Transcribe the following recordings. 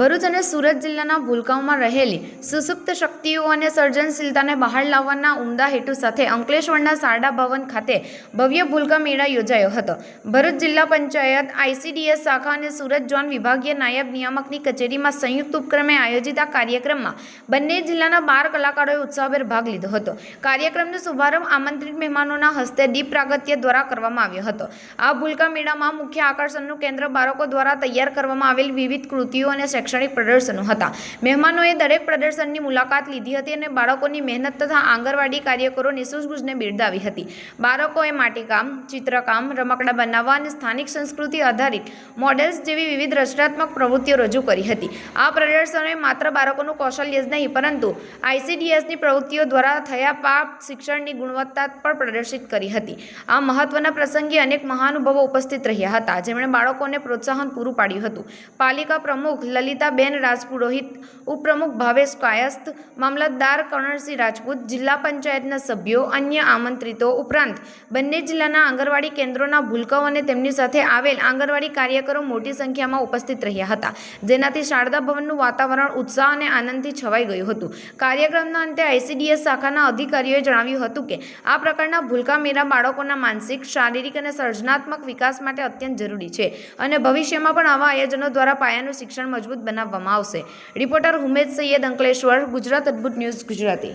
ભરૂચ અને સુરત જિલ્લાના ભૂલકાઓમાં રહેલી સુસુપ્ત શક્તિઓ અને સર્જનશીલતાને બહાર લાવવાના ઉમદા હેતુ સાથે અંકલેશ્વરના સારડા ભવન ખાતે ભવ્ય ભૂલકા મેળા યોજાયો હતો. ભરૂચ જિલ્લા પંચાયત આઈસીડીએસ શાખા અને સુરત ઝોન વિભાગીય નાયબ નિયામકની કચેરીમાં સંયુક્ત ઉપક્રમે આયોજિત આ કાર્યક્રમમાં બંને જિલ્લાના બાર કલાકારોએ ઉત્સાહભેર ભાગ લીધો હતો. કાર્યક્રમનો શુભારંભ આમંત્રિત મહેમાનોના હસ્તે દીપ પ્રાગત્ય દ્વારા કરવામાં આવ્યો હતો. આ ભૂલકા મેળામાં મુખ્ય આકર્ષણનું કેન્દ્ર બાળકો દ્વારા તૈયાર કરવામાં આવેલ વિવિધ કૃતિઓ અને શૈક્ષણિક પ્રદર્શનો હતા. મહેમાનોએ દરેક પ્રદર્શનની મુલાકાત લીધી હતી અને બાળકોની મહેનત તથા આંગણવાડી કાર્યકરોની સૂઝબૂઝને બિરદાવી હતી. બાળકોએ માટીકામ, ચિત્રકામ, રમકડા બનાવવા અને સ્થાનિક સંસ્કૃતિ આધારિત મોડેલ્સ જેવી વિવિધ રચનાત્મક પ્રવૃત્તિઓ રજૂ કરી હતી. આ પ્રદર્શનોએ માત્ર બાળકોનું કૌશલ્ય જ નહીં, પરંતુ આઈસીડીએસની પ્રવૃત્તિઓ દ્વારા થયા પાપ શિક્ષણની ગુણવત્તા પણ પ્રદર્શિત કરી હતી. આ મહત્વના પ્રસંગે અનેક મહાનુભાવો ઉપસ્થિત રહ્યા હતા, જેમણે બાળકોને પ્રોત્સાહન પૂરું પાડ્યું હતું. પાલિકા પ્રમુખ લલિતાબેન રાજપુરોહિત ઉપપ્રમુખ ભાવેશ કાયસ્થ મામલતદાર કરણસિંહ રાજપૂત, જિલ્લા પંચાયતના સભ્યો, અન્ય આમંત્રિતો ઉપરાંત બંને જિલ્લાના આંગણવાડી કેન્દ્રોના ભૂલકાઓ અને તેમની સાથે આવેલ આંગણવાડી કાર્યકરો મોટી સંખ્યામાં ઉપસ્થિત રહ્યા હતા, જેનાથી શારદા ભવનનું વાતાવરણ ઉત્સાહ અને આનંદથી છવાઈ ગયું હતું. કાર્યક્રમના અંતે આઈસીડીએસ શાખાના અધિકારીઓએ જણાવ્યું હતું કે, આ પ્રકારના ભૂલકા મેળા બાળકોના માનસિક, શારીરિક અને સર્જનાત્મક વિકાસ માટે અત્યંત જરૂરી છે અને ભવિષ્યમાં પણ આવા આયોજનો દ્વારા પાયાનું શિક્ષણ મજબૂત બનાવવામાં આવશે. Reporter Humed Saiyad Ankleshwar, Gujarat Adbhut news, Gujarati.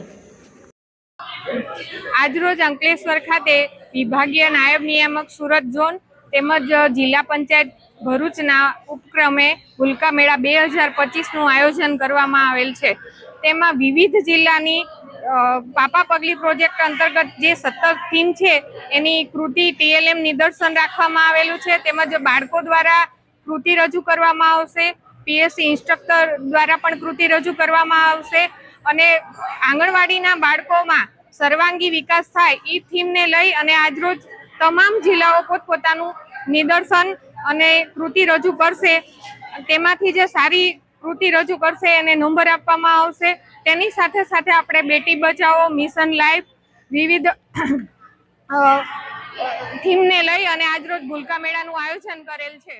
આજરોજ અંકલેશ્વર ખાતે વિભાગીય નાયબ નિયામક સુરત ઝોન તેમજ જિલ્લા પંચાયત ભરૂચના ઉપક્રમે હુલકા મેળા બે હજાર પચીસનું આયોજન કરવામાં આવેલ છે. તેમાં વિવિધ જિલ્લાની પાપા પગલી પ્રોજેક્ટ અંતર્ગત જે સત્તર થીમ છે, એની કૃતિ ટીએલએમ નિદર્શન રાખવામાં આવેલું છે, તેમજ બાળકો દ્વારા કૃતિ રજૂ કરવામાં આવશે. પીએસસી ઇન્સ્ટ્રક્ટર દ્વારા પણ કૃતિ રજૂ કરવામાં આવશે અને આંગણવાડીના બાળકોમાં સર્વાંગી વિકાસ થાય એ થીમને લઈ અને આજરોજ તમામ જિલ્લાઓ પોતપોતાનું નિદર્શન અને કૃતિ રજૂ કરશે. તેમાંથી જે સારી કૃતિ રજૂ કરશે એને નંબર આપવામાં આવશે. તેની સાથે સાથે આપણે બેટી બચાવો, મિશન લાઈફ, વિવિધ થીમને લઈ અને આજરોજ ભૂલકા મેળાનું આયોજન કરેલ છે.